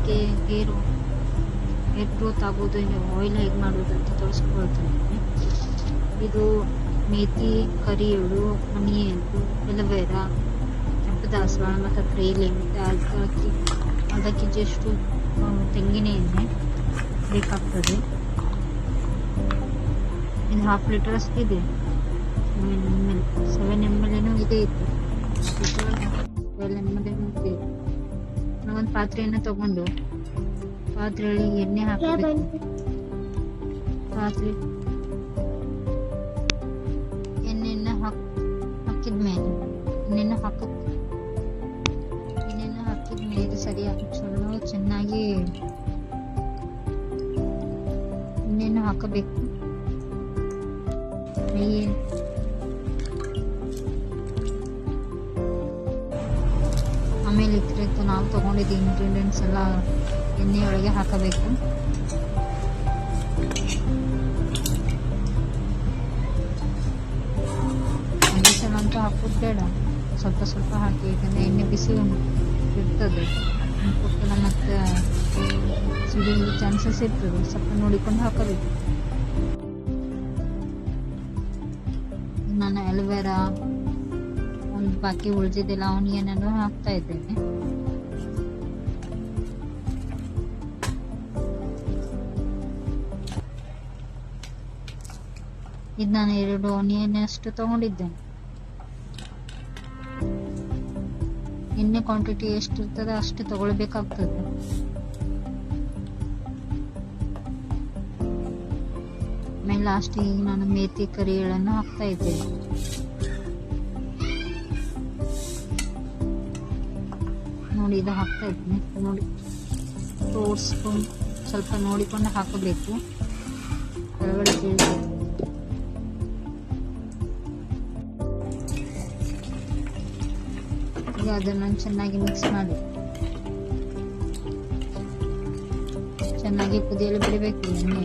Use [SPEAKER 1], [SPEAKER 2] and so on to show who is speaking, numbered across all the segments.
[SPEAKER 1] ನಿಮಗೆ ಗೇರು hair growth ಆಗೋದು ಆಯಿಲ್ ಹೇಗೆ ಮಾಡೋದು ಅಂತ ತೋರಿಸ್ಕೊಳ್ತೀನಿ. ಇದು ಮೇಥಿ ಕರಿ ಎಳ್ಳು ಹನಿ ಎಳ್ಳು ಎಲವೇರಾ ಕೆಂಪು ದಾಸವಾಳ ಮತ್ತು ಮತ್ತು ಅದಕ್ಕೆ ಅರ್ಧ ಕೆ ಜಿಯಷ್ಟು ಆ, ತೆಂಗಿನ ಎಣ್ಣೆ ಬೇಕಾಗ್ತದೆ. ಇದು half litre M L seven M L ಏನೋ ಇದೆ ಇತ್ತು ಟ್ವೆಲ್ ಎಂ ಎಲ್ ಏನೋ ಇದೆ. ನಾವೊಂದು ಪಾತ್ರೆಯನ್ನು ತಗೊಂಡು ಪಾತ್ರೆಯಲ್ಲಿ ಎಣ್ಣೆ ಹಾಕಬೇಕು ಪಾತ್ರೆ ಎಣ್ಣೆನ ಹಾಕ್ ಹಾಕಿದ್ಮೇಲೆ ಎಣ್ಣೆನ ಹಾಕ ಎಣ್ಣೆನ ಹಾಕಿದ್ಮೇಲೆ ಸರಿಯಾಗಿ ಚಲೋ ಚೆನ್ನಾಗಿ ಎಣ್ಣೆನ ಹಾಕಬೇಕು ನೆಯ್ಯಿ ಆಮೇಲೆ ಇದ್ರದ್ದು ನಾವು ತಗೊಂಡಿದ್ದ ಇಂಗ್ರೀಡಿಯೆಂಟ್ಸ್ ಎಲ್ಲ ಎಣ್ಣೆಯೊಳಗೆ ಹಾಕಬೇಕು. ಸಲ ಅಂತೂ ಹಾಕೋದು ಬೇಡ. ಸ್ವಲ್ಪ ಸ್ವಲ್ಪ ಹಾಕಿ, ಯಾಕಂದರೆ ಎಣ್ಣೆ ಬಿಸಿ ಇರ್ತದೆ. ಮತ್ತೆ ಮತ್ತು ಚಾನ್ಸಸ್ ಇರ್ತದೆ. ಸ್ವಲ್ಪ ನೋಡಿಕೊಂಡು ಹಾಕಬೇಕು. ನಾನು ಅಲೋವೆರಾ ಬಾಕಿ ಉಳಿದಿದ್ದೆಲ್ಲ ನಾನು ಹಾಕ್ತಾ ಇದ್ದೇನೆ. ಇದು ನಾನು ಎರಡು ಆನಿಯನ್ ಅಷ್ಟು ತಗೊಂಡಿದ್ದೇನೆ. ಇನ್ನೇ ಕ್ವಾಂಟಿಟಿ ಎಷ್ಟು ಇರ್ತದೆ ಅಷ್ಟು ತಗೊಳ್ಬೇಕಾಗ್ತದೆ. ಆಮೇಲೆ ಲಾಸ್ಟಿಗೆ ನಾನು ಮೇಥಿ ಕರಿಗಳನ್ನು ಹಾಕ್ತಾ ಇದ್ದೇನೆ. ನೋಡಿ ಇದು ಹಾಕ್ತಾ ಇದ್ದೀನಿ. ನೋಡಿ ತೋರಿಸ್ಕೊಂಡು ಸ್ವಲ್ಪ ನೋಡಿಕೊಂಡು ಹಾಕಬೇಕು. ಕೆಳಗಡೆ ಈಗ ಅದನ್ನು ಚೆನ್ನಾಗಿ ಮಿಕ್ಸ್ ಮಾಡಿ. ಚೆನ್ನಾಗಿ ಕುದಿಯಲು ಬಿಡಬೇಕು ಎಣ್ಣೆ.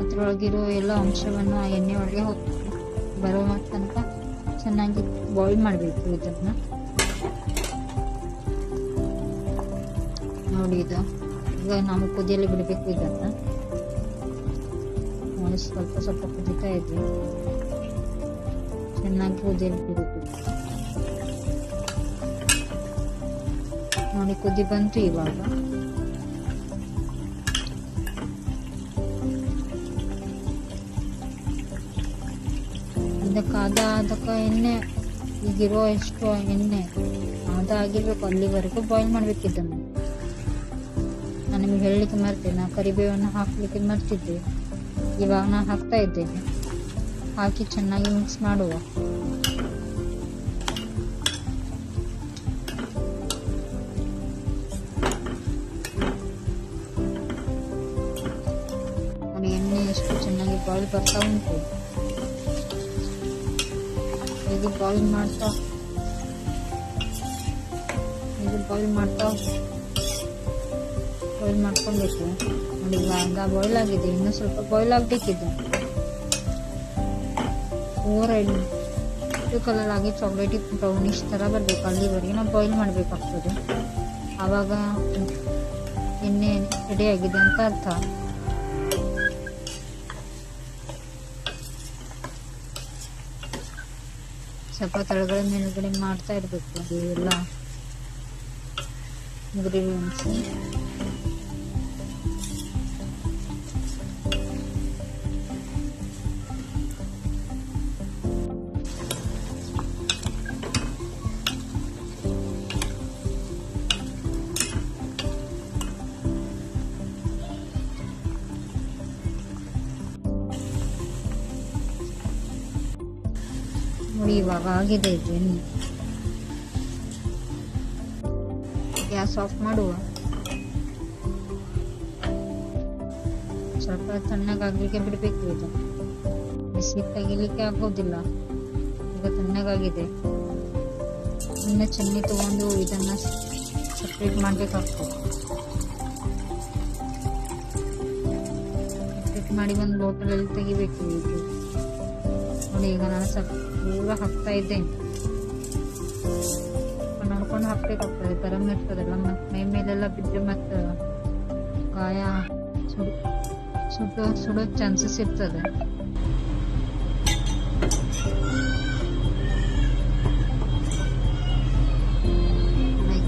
[SPEAKER 1] ಅದರೊಳಗಿರೋ ಎಲ್ಲ ಅಂಶವನ್ನು ಆ ಎಣ್ಣೆ ಒಳಗೆ ಹೋಗಿ ಬರೋ ತನಕ ಚೆನ್ನಾಗಿ ಬಾಯ್ಲ್ ಮಾಡಬೇಕು ಇದನ್ನು. ನೋಡಿ ಇದು ಈಗ ನಾವು ಕುದಿಯಲ್ಲಿ ಬಿಡಬೇಕು ಇದನ್ನು ಸ್ವಲ್ಪ ಸ್ವಲ್ಪ ಕುದೀತಾ ಇದೆ ಚೆನ್ನಾಗಿ ಕುದಿಯಲ್ಲಿ ಬಿಡಬೇಕು. ನೋಡಿ, ಕುದಿ ಬಂತು ಇವಾಗ. ಅದಕ್ಕೆ ಅದ ಅದಕ್ಕೆ ಎಣ್ಣೆ, ಈಗಿರೋ ಎಷ್ಟು ಎಣ್ಣೆ ಅದಾಗಿರ್ಬೇಕು ಅಲ್ಲಿವರೆಗೂ ಬಾಯ್ಲ್ ಮಾಡ್ಬೇಕು ಇದನ್ನು. ನಾನು ನಿಮಗೆ ಹೇಳಲಿಕ್ಕೆ ಮರ್ತೇನೆ. ನಾ ಕರಿಬೇವನ್ನು ಹಾಕಲಿಕ್ಕೆ ಮರ್ತಿದ್ದೆ. ಇವಾಗ ನಾನು ಹಾಕ್ತಾ ಇದ್ದೇನೆ. ಹಾಕಿ ಚೆನ್ನಾಗಿ ಮಿಕ್ಸ್ ಮಾಡುವ. ಎಣ್ಣೆ ಎಷ್ಟು ಚೆನ್ನಾಗಿ ಬಾಯ್ಲ್ ಬರ್ತಾ ಉಂಟು. ಇದು ಬಾಯ್ಲ್ ಮಾಡ್ತಾ ಇದು ಬಾಯ್ಲ್ ಮಾಡ್ತಾ ಬಾಯ್ಲ್ ಮಾಡ್ಕೊಳ್ಬೇಕು ನೋಡಿ ಬಾಯ್ಲ್ ಆಗಿದೆ, ಇನ್ನೂ ಸ್ವಲ್ಪ ಬಾಯ್ಲ್ ಆಗಬೇಕಿದೆ ಓವರ್ ಇದು ಕಲರ್ ಆಗಿ ಚಾಕ್ಲೇಟಿ ಬ್ರೌನಿಶ್ ಥರ ಬರಬೇಕು. ಅಲ್ಲಿವರೆಗೆ ನಾವು ಬಾಯ್ಲ್ ಮಾಡಬೇಕಾಗ್ತದೆ. ಆವಾಗ ಎಣ್ಣೆ ರೆಡಿ ಆಗಿದೆ ಅಂತ ಅರ್ಥ. ಸ್ವಲ್ಪ ತಳಗಳ ಮೇಲುಗಡೆ ಮಾಡ್ತಾ ಇರಬೇಕು. ಅದು ಎಲ್ಲ ಇಂಗ್ರೀಡಿಯೆಂಟ್ಸ್ ನೋಡಿ ಇವಾಗ ಆಗಿದೆ ಎಣ್ಣೆ ಗ್ಯಾಸ್ ಆಫ್ ಮಾಡುವ. ಸ್ವಲ್ಪ ತಣ್ಣಗಾಗಲಿಕ್ಕೆ ಬಿಡಬೇಕು ಇದು. ಬಿಸಿ ತೆಗಿಲಿಕ್ಕೆ ಆಗೋದಿಲ್ಲ. ಈಗ ತಣ್ಣಗಾಗಿದೆ ಇನ್ನು ಚೆನ್ನಿ ತಗೊಂಡು ಇದನ್ನ ಸಪ್ರೇಟ್ ಮಾಡ್ಬೇಕಾಗ್ತದೆ. ಸಪ್ರೇಟ್ ಮಾಡಿ ಒಂದು ಬಾಟಲಲ್ಲಿ ತೆಗಿಬೇಕು ಈಗ ನಾನು ಸ್ವಲ್ಪ ಪೂರ ಹಾಕ್ತಾ ಇದ್ದೇನೆ ನೋಡ್ಕೊಂಡು ಹಾಕ್ಬೇಕಾಗ್ತದೆ ಗರಂ ಇರ್ತದಲ್ಲ ಮತ್ತೆ ಮೈ ಮೇಲೆಲ್ಲ ಬಿದ್ದರೆ ಮತ್ತೆ ಗಾಯ ಸುಡು ಸುಡೋ ಸುಡೋ ಚಾನ್ಸಸ್ ಇರ್ತದೆ.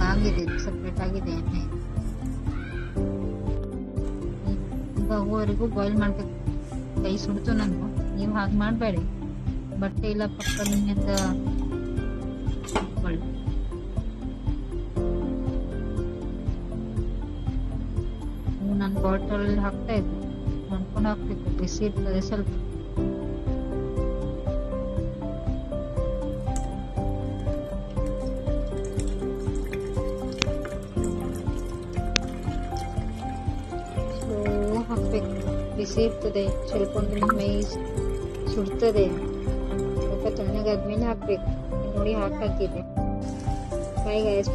[SPEAKER 1] ಆಗಿದೆ. ಸಪ್ರೇಟ್ ಆಗಿದೆ ಎಣ್ಣೆ. ಈಗ ಬಾಯ್ಲ್ ಮಾಡ್ಬೇಕು. ಕೈ ಸುಡ್ತು ನನಗೂ ನೀವು ಹಾಗೆ ಮಾಡಬೇಡಿ. ಬಟ್ಟೆ ಇಲ್ಲ ಪಕ್ಕದಿಂದ ಇಟ್ಕೊಳ್ಳಿ ನಾನು ಬಾಟಲ್ ಹಾಕ್ತಾ ಇದ್ದೆ. ನೋಡ್ಕೊಂಡು ಹಾಕ್ಬೇಕು, ಬಿಸಿ ಇರ್ತದೆ ಸ್ವಲ್ಪ. ಬಿಸಿ ಇರ್ತದೆ, ಸ್ವಲ್ಪ ಒಂದು ಮೈ ಸುಡ್ತದೆ. ಸ್ವಲ್ಪ ತಣ್ಣಗಾದ್ಮೇಲೆ ಹಾಕ್ಬೇಕು ನೋಡಿ ಹಾಕಾಕಿದೆ ಬಾಯ್ ಗಾಯಸ್